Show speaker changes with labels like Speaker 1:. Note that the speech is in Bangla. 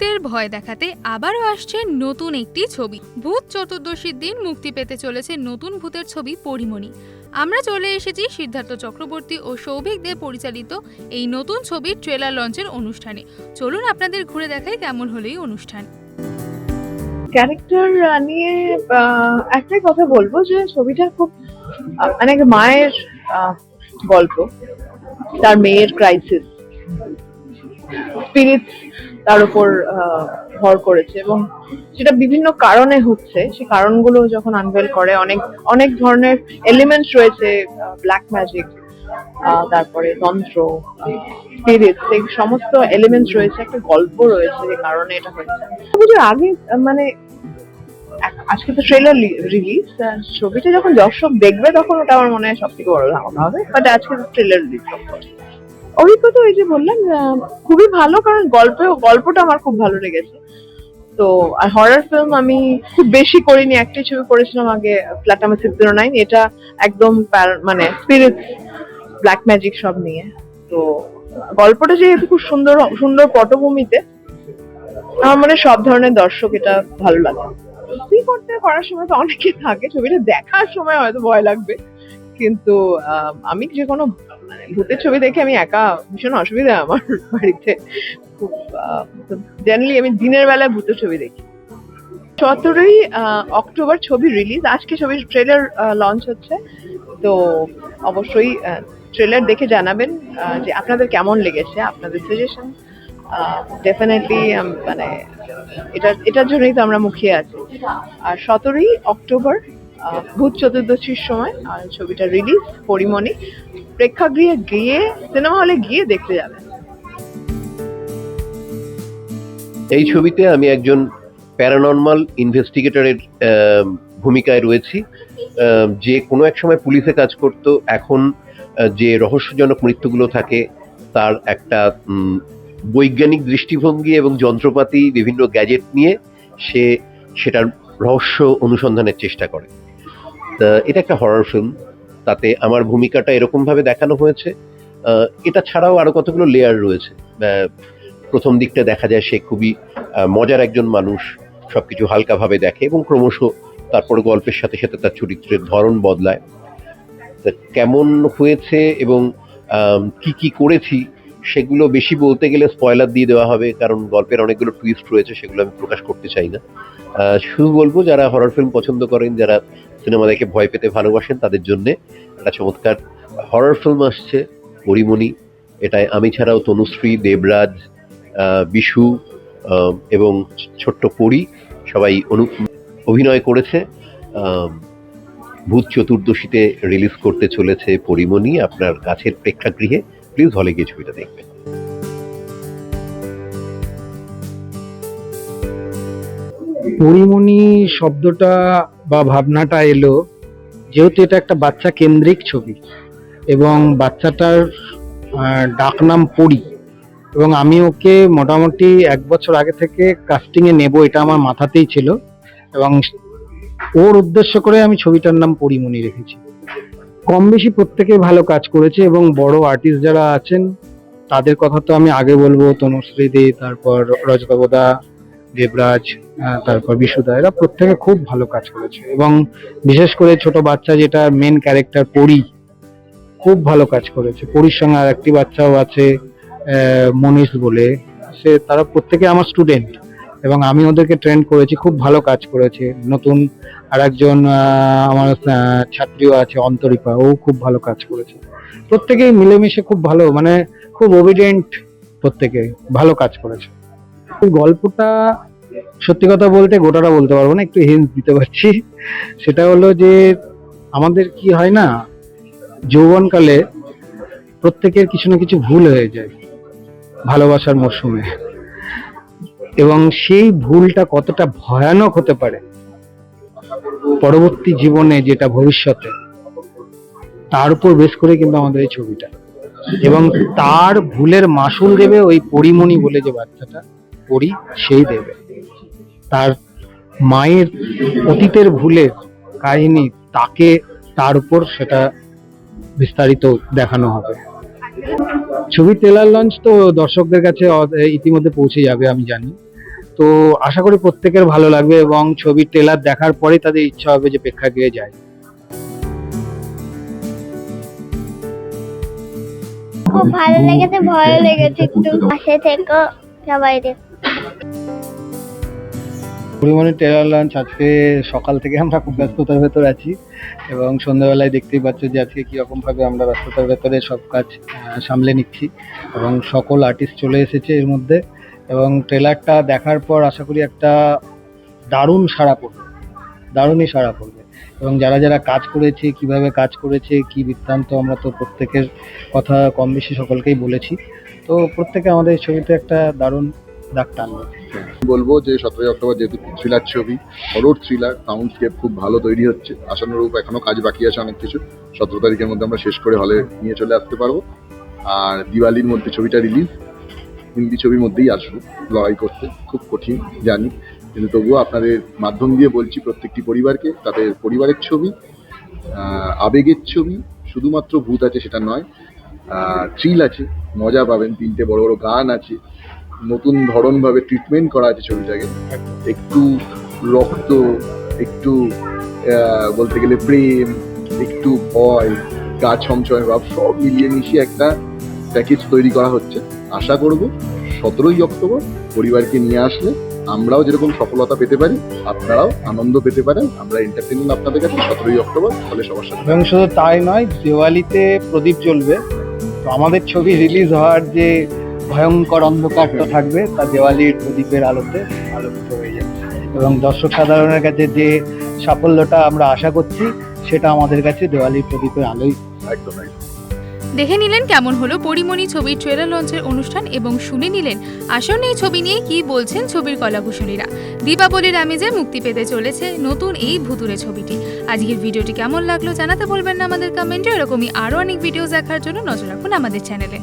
Speaker 1: ভূতের ভয় দেখাতে আবারও আসছে নতুন একটি ছবি। ভূত চতুর্দশীর দিন মুক্তি পেতে চলেছে নতুন ভূতের ছবি পরিমণি। আমরা চলে এসেছি সিদ্ধার্থ চক্রবর্তী ও সৌভিক দেব পরিচালিত এই নতুন ছবির ট্রেলার লঞ্চের অনুষ্ঠানে। চলুন আপনাদের ঘুরে দেখাই কেমন হলো এই অনুষ্ঠান।
Speaker 2: ক্যারেক্টার নিয়ে একটাই কথা বলব যে ছবিটা খুব মানে মায়ের গল্প। তার মেয়ের ক্রাইসিস স্পিরিট তার উপর ভর করেছে এবং সেটা বিভিন্ন কারণে হচ্ছে। সেই কারণগুলো যখন আনভেল করে, অনেক অনেক ধরনের এলিমেন্টস রয়েছে ব্ল্যাক ম্যাজিক তারপরে তন্ত্র সমস্ত এলিমেন্টস রয়েছে, একটা গল্প রয়েছে যে কারণে এটা হয়েছে। পুজোর আগে মানে আজকে তো ট্রেলার রিলিজ ছবিটা যখন দর্শক দেখবে তখন ওটা আমার মনে হয় সব থেকে বড় ধারণা হবে বাট আজকে ট্রেলার রিলিজ অভিজ্ঞতা ওই যে বললাম খুবই ভালো, কারণ গল্প, গল্পটা আমার খুব ভালো লেগেছে। তো, আর হরার ফিল্ম আমি খুব বেশি করিনি, একটাই ছবি করেছিলাম আগে প্লাটামা সিক্স জিরো নাইন এটা একদম মানে স্পিরিট ব্ল্যাক ম্যাজিক সব নিয়ে। তো, গল্পটা যেহেতু খুব সুন্দর সুন্দর পটভূমিতে, আমার মনে সব ধরনের দর্শক এটা ভালো লাগে। ছবি করতে করার সময় তো অনেকে থাকে, ছবিটা দেখার সময় হয়তো ভয় লাগবে। কিন্তু আমি যে কোনো মানে ভূতের ছবি দেখে আমি একা ভীষণ অসুবিধা আমার বাড়িতে। খুব জেনারেলি আমি দিনের বেলায় ভূতের ছবি দেখি। সতেরোই অক্টোবর ছবি রিলিজ আজকে ছবির ট্রেলার লঞ্চ হচ্ছে। তো অবশ্যই ট্রেলার দেখে জানাবেন যে আপনাদের কেমন লেগেছে, আপনাদের সাজেশন ডেফিনেটলি মানে এটা এটার জন্যই তো আমরা মুখিয়ে আছি। আর সতেরোই অক্টোবর ভূত চতুর্দশীর সময়, আর ছবিটা রিলিজ পরিমণি। প্রেক্ষাগৃহে গিয়ে সিনেমা হলে গিয়ে দেখতে যাবেন
Speaker 3: এই ছবিতে আমি একজন প্যারানর্মাল ইনভেস্টিগেটরের ভূমিকায় রয়েছি। যে কোনো এক সময় পুলিশে কাজ করত, এখন যে রহস্যজনক মৃত্যুগুলো থাকে, তার একটা বৈজ্ঞানিক দৃষ্টিভঙ্গি এবং যন্ত্রপাতি, বিভিন্ন গ্যাজেট নিয়ে সে সেটার রহস্য অনুসন্ধানের চেষ্টা করে। এটা একটা হরর ফিল্ম তাতে আমার ভূমিকাটা এরকমভাবে দেখানো হয়েছে। এটা ছাড়াও আরও কতগুলো লেয়ার রয়েছে। প্রথম দিকটা দেখা যায় সে খুবই মজার একজন মানুষ, সবকিছু হালকাভাবে দেখে এবং ক্রমশ তারপর গল্পের সাথে সাথে তার চরিত্রের ধরন বদলায়। তা কেমন হয়েছে এবং কি কি করেছি, সেগুলো বেশি বলতে গেলে স্পয়লার দিয়ে দেওয়া হবে, কারণ গল্পের অনেকগুলো টুইস্ট রয়েছে, সেগুলো আমি প্রকাশ করতে চাই না। শুধু বলব, যারা হরর ফিল্ম পছন্দ করেন, যারা সিনেমা দেখে ভয় পেতে ভালোবাসেন তাদের জন্য। একটা চমৎকার হরর ফিল্ম আসছে পরিমণি এটায় আমি ছাড়াও তনুশ্রী, দেবরাজ বিশু এবং ছোট্ট পরি সবাই অনু, অভিনয় করেছে। ভূত চতুর্দশীতে রিলিজ করতে চলেছে পরিমণি আপনার কাছের প্রেক্ষাগৃহে। প্লিজ হলে গিয়ে ছবিটা দেখবেন।
Speaker 4: পরিমণি শব্দটা বা ভাবনাটা এলো, যেহেতু এটা একটা বাচ্চা কেন্দ্রিক ছবি এবং বাচ্চাটার ডাকনাম পড়ি এবং আমি ওকে মোটামুটি এক বছর আগে থেকে কাস্টিং এ নেব, এটা আমার মাথাতেই ছিল এবং ওর উদ্দেশ্য করে আমি ছবিটার নাম পরিমণি রেখেছি। কম বেশি প্রত্যেকেই ভালো কাজ করেছে এবং বড় আর্টিস্ট যারা আছেন, তাদের কথা তো আমি আগে বলব, তনুশ্রী দে, তারপর রজতাবদা দেবরাজ তারপর বিশুদা, এরা প্রত্যেকে খুব ভালো কাজ করেছে। এবং বিশেষ করে ছোট বাচ্চা যেটা মেন ক্যারেক্টার পরি, খুব ভালো কাজ করেছে। পরির সঙ্গে আর একটি বাচ্চাও আছে মনীষ বলে। সে, তারা প্রত্যেকে আমার স্টুডেন্ট এবং আমি ওদেরকে ট্রেন করেছি, খুব ভালো কাজ করেছে। নতুন আর একজন আমার ছাত্রীও আছে অন্তরিপা ও খুব ভালো কাজ করেছে। প্রত্যেকেই মিলেমিশে খুব ভালো মানে খুব ওবিডেন্ট প্রত্যেকে ভালো কাজ করেছে। গল্পটা সত্যি কথা বলতে গোটাটা বলতে পারব না, একটু হিন্ট দিতে পারছি। সেটা হলো যে আমাদের কি হয় না, যৌবনকালে প্রত্যেকের কিছু না কিছু ভুল হয়ে যায় ভালোবাসার মরশুমে। এবং সেই ভুলটা কতটা ভয়ানক হতে পারে পরবর্তী জীবনে যেটা ভবিষ্যতে, তার উপর বেশ করে কিন্তু আমাদের এই ছবিটা। এবং তার ভুলের মাসুল দেবে ওই পরিমণি বলে যে বাচ্চাটা। পরি সেই দেবে। তার মায়ের অতীতের ভুলের কাহিনী তাকে, তার উপর সেটা বিস্তারিত দেখানো হবে। ছবি ট্রেলার লঞ্চ তো দর্শকদের কাছে ইতিমধ্যে পৌঁছে যাবে, আমি জানি। তো আশা করি প্রত্যেকের ভালো লাগবে এবং ছবি ট্রেলার দেখার পরেই তাদের ইচ্ছা হবে যে প্রেক্ষাগৃহে যায়।
Speaker 5: খুব ভালো লেগেছে, ভয় লেগেছে, একটু পাশে থেকে সবাই দেখ
Speaker 4: পরিমণি ট্রেলার লঞ্চ আজকে সকাল থেকে আমরা খুব ব্যস্ততার ভেতর আছি এবং সন্ধ্যাবেলায় দেখতেই পাচ্ছ যে আজকে কীরকমভাবে আমরা ব্যস্ততার ভেতরে সব কাজ সামলে নিচ্ছি এবং সকল আর্টিস্ট চলে এসেছে এর মধ্যে এবং ট্রেলারটা দেখার পর আশা করি একটা দারুণ সাড়া পড়বে, দারুণই সাড়া পড়বে এবং যারা যারা কাজ করেছে, কীভাবে কাজ করেছে, কি বৃত্তান্ত আমরা তো প্রত্যেকের কথা কম বেশি সকলকেই বলেছি। তো প্রত্যেকে আমাদের এই ছবিতে একটা দারুণ
Speaker 6: বলব যে সতেরোই অক্টোবর যেহেতু থ্রিলার ছবি হরর থ্রিলার সাউন্ডস্কেপ খুব ভালো তৈরি হচ্ছে। আশানুরূপ এখনও কাজ বাকি আছে অনেক কিছু। সতেরো তারিখের মধ্যে আমরা শেষ করে হলে নিয়ে চলে আসতে পারব। আর দিওয়ালির মধ্যে ছবিটা রিলিজ হিন্দি ছবির মধ্যেই আসব। লড়াই করতে খুব কঠিন, জানি। কিন্তু তবুও আপনাদের মাধ্যম দিয়ে বলছি প্রত্যেকটি পরিবারকে, তাদের পরিবারের ছবি আবেগের ছবি, শুধুমাত্র ভূত আছে সেটা নয় থ্রিল আছে। মজা পাবেন, তিনটে বড় বড় গান আছে। নতুন ধরন ভাবে ট্রিটমেন্ট করা আছে ছবিটাকে একটু রক্ত, একটু বলতে গেলে প্রেম, একটু ভয়, গা ছমছমে ভাব, সব মিলিয়ে মিশিয়ে একটা প্যাকেজ তৈরি করা হচ্ছে। আশা করব সতেরোই অক্টোবর পরিবারকে নিয়ে আসলে আমরাও যেরকম সফলতা পেতে পারি, আপনারাও আনন্দ পেতে পারেন। আমরা এন্টারটেনমেন্ট আপনাদের কাছে সতেরোই অক্টোবর ফলে সবার সাথে
Speaker 4: এবং শুধু তাই নয়, দিওয়ালিতে প্রদীপ জ্বলবে। তো আমাদের ছবি রিলিজ হওয়ার যে ভয়ঙ্কর অন্ধকারটা থাকবে, তা দেওয়ালির প্রদীপের আলোতে আলোকিত হয়ে যাবে। এবং দর্শক সাধারণের কাছে যে সাফল্যটা আমরা আশা করছি, সেটা আমাদের কাছে দেওয়ালির প্রদীপের আলোই
Speaker 6: একদম
Speaker 1: দেখে নিলেন কেমন হলো পরিমণি ছবির ট্রেলার লঞ্চের অনুষ্ঠান এবং শুনে নিলেন আসন্ন এই ছবি নিয়ে কি বলছেন ছবির কলাকুশলীরা। দীপাবলির আমেজে মুক্তি পেতে চলেছে নতুন এই ভুতুরে ছবিটি। আজকের ভিডিওটি কেমন লাগল জানাতে বলবেন না আমাদের কমেন্টে এরকমই আরও অনেক ভিডিও দেখার জন্য নজর রাখুন আমাদের চ্যানেলে